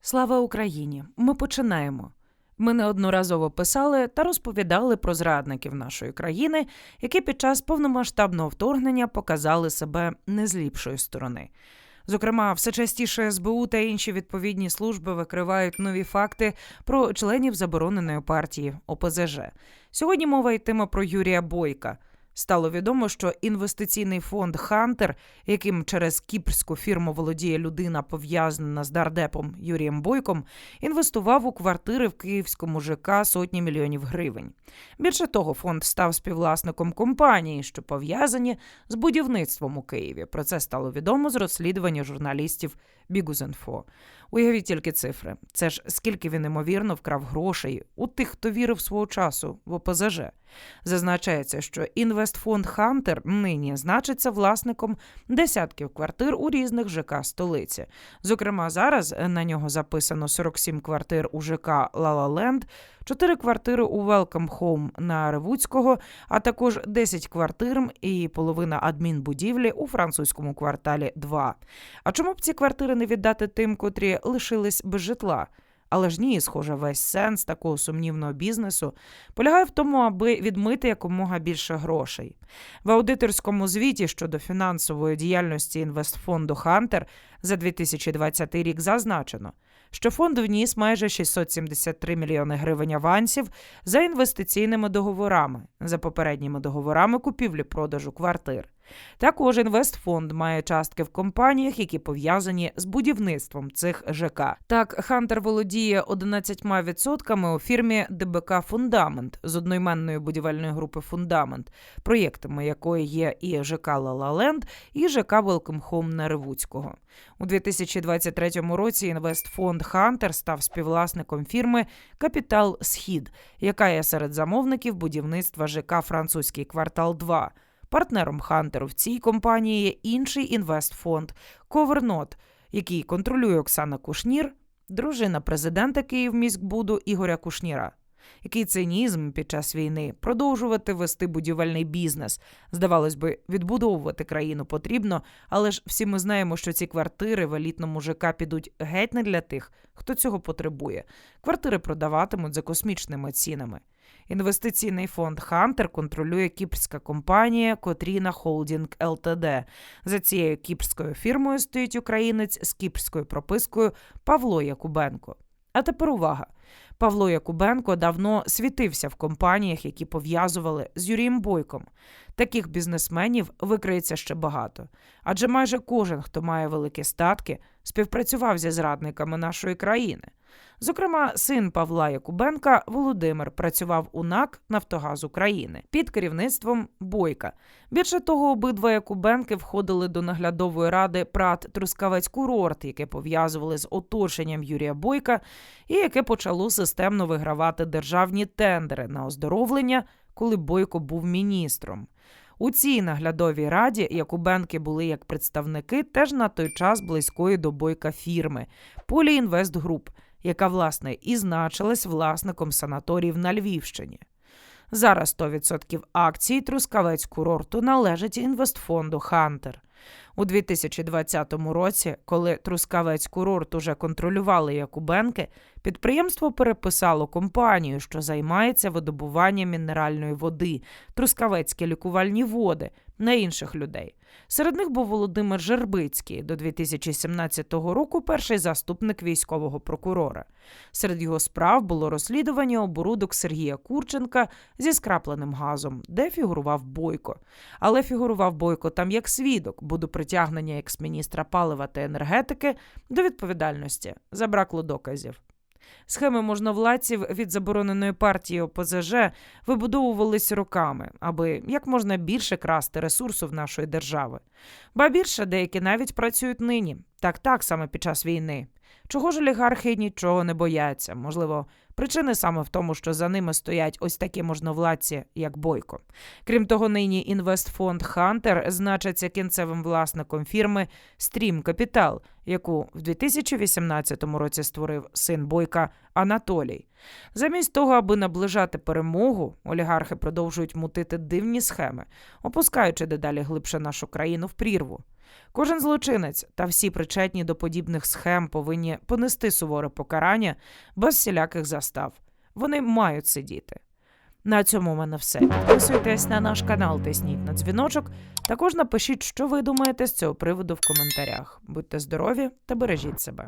Слава Україні! Ми починаємо. Ми неодноразово писали та розповідали про зрадників нашої країни, які під час повномасштабного вторгнення показали себе не з ліпшої сторони. Зокрема, все частіше СБУ та інші відповідні служби викривають нові факти про членів забороненої партії ОПЗЖ. Сьогодні мова йтиме про Юрія Бойка. Стало відомо, що інвестиційний фонд Хантер, яким через кіпрську фірму володіє людина, пов'язана з дардепом Юрієм Бойком, інвестував у квартири в київському ЖК сотні мільйонів гривень. Більше того, фонд став співвласником компанії, що пов'язані з будівництвом у Києві. Про це стало відомо з розслідування журналістів Бігузенфо. Уявіть тільки цифри. Це ж скільки він ймовірно вкрав грошей у тих, хто вірив свого часу в ОПЗЖ. Зазначається, що інвестфонд Хантер нині значиться власником десятків квартир у різних ЖК столиці. Зокрема, зараз на нього записано 47 квартир у ЖК Лалаленд, 4 квартири у Welcome Home на Ревуцького, а також 10 квартир і половина адмінбудівлі у французькому кварталі 2. А чому б ці квартири не віддати тим, котрі лишились без житла? Але ж ні, схоже, весь сенс такого сумнівного бізнесу полягає в тому, аби відмити якомога більше грошей. В аудиторському звіті щодо фінансової діяльності інвестфонду Хантер за 2020 рік зазначено, що фонд вніс майже 673 мільйони гривень авансів за інвестиційними договорами, за попередніми договорами купівлі-продажу квартир. Також інвестфонд має частки в компаніях, які пов'язані з будівництвом цих ЖК. Так, Хантер володіє 11% у фірмі ДБК Фундамент з одноіменної будівельної групи Фундамент, проєктами якої є і ЖК Лалаленд, і ЖК Welcome Home на Ревуцького. У 2023 році інвестфонд Хантер став співвласником фірми Капітал Схід, яка є серед замовників будівництва ЖК Французький квартал 2 Партнером Хантеру в цій компанії є інший інвестфонд Ковернот, який контролює Оксана Кушнір, дружина президента Київміськбуду Ігоря Кушніра. Який цинізм під час війни продовжувати вести будівельний бізнес? Здавалось би, відбудовувати країну потрібно, але ж всі ми знаємо, що ці квартири в елітному ЖК підуть геть не для тих, хто цього потребує. Квартири продаватимуть за космічними цінами. Інвестиційний фонд Хантер контролює кіпрська компанія Котріна Холдінг ЛТД. За цією кіпрською фірмою стоїть українець з кіпрською пропискою Павло Якубенко. А тепер увага. Павло Якубенко давно світився в компаніях, які пов'язували з Юрієм Бойком. Таких бізнесменів викриється ще багато. Адже майже кожен, хто має великі статки, співпрацював зі зрадниками нашої країни. Зокрема, син Павла Якубенка Володимир працював у НАК Нафтогаз України під керівництвом Бойка. Більше того, обидва Якубенки входили до наглядової ради ПРАТ Трускавець Курорт, яке пов'язували з оточенням Юрія Бойка, і яке почало системно вигравати державні тендери на оздоровлення, коли Бойко був міністром. У цій наглядовій раді Якубенки були як представники теж на той час близької до бойка фірми Поліінвестгруп, яка власне і значилась власником санаторіїв на Львівщині. Зараз 100% акцій Трускавець курорту належить інвестфонду Хантер. У 2020 році, коли Трускавець курорт уже контролювали Якубенки, підприємство переписало компанію, що займається видобуванням мінеральної води, Трускавецькі лікувальні води на інших людей. Серед них був Володимир Жербицький до 2017 року перший заступник військового прокурора. Серед його справ було розслідування оборудок Сергія Курченка зі скрапленим газом, де фігурував Бойко. Але фігурував Бойко там як свідок, бо до притягнення екс-міністра палива та енергетики до відповідальності забракло доказів. Схеми можновладців від забороненої партії ОПЗЖ вибудовувались роками, аби як можна більше красти ресурсу в нашої держави. Ба більше деякі навіть працюють нині, так так саме під час війни. Чого ж олігархи нічого не бояться? Можливо, причини саме в тому, що за ними стоять ось такі можновладці, як Бойко. Крім того, нині інвестфонд Хантер значиться кінцевим власником фірми Стрім Капітал, яку в 2018 році створив син Бойка Анатолій. Замість того, аби наближати перемогу, олігархи продовжують мутити дивні схеми, опускаючи дедалі глибше нашу країну в прірву. Кожен злочинець та всі причетні до подібних схем повинні понести суворе покарання без всіляких застав. Вони мають сидіти. На цьому в мене все. Підписуйтесь на наш канал, тисніть на дзвіночок. Також напишіть, що ви думаєте з цього приводу в коментарях. Будьте здорові та бережіть себе.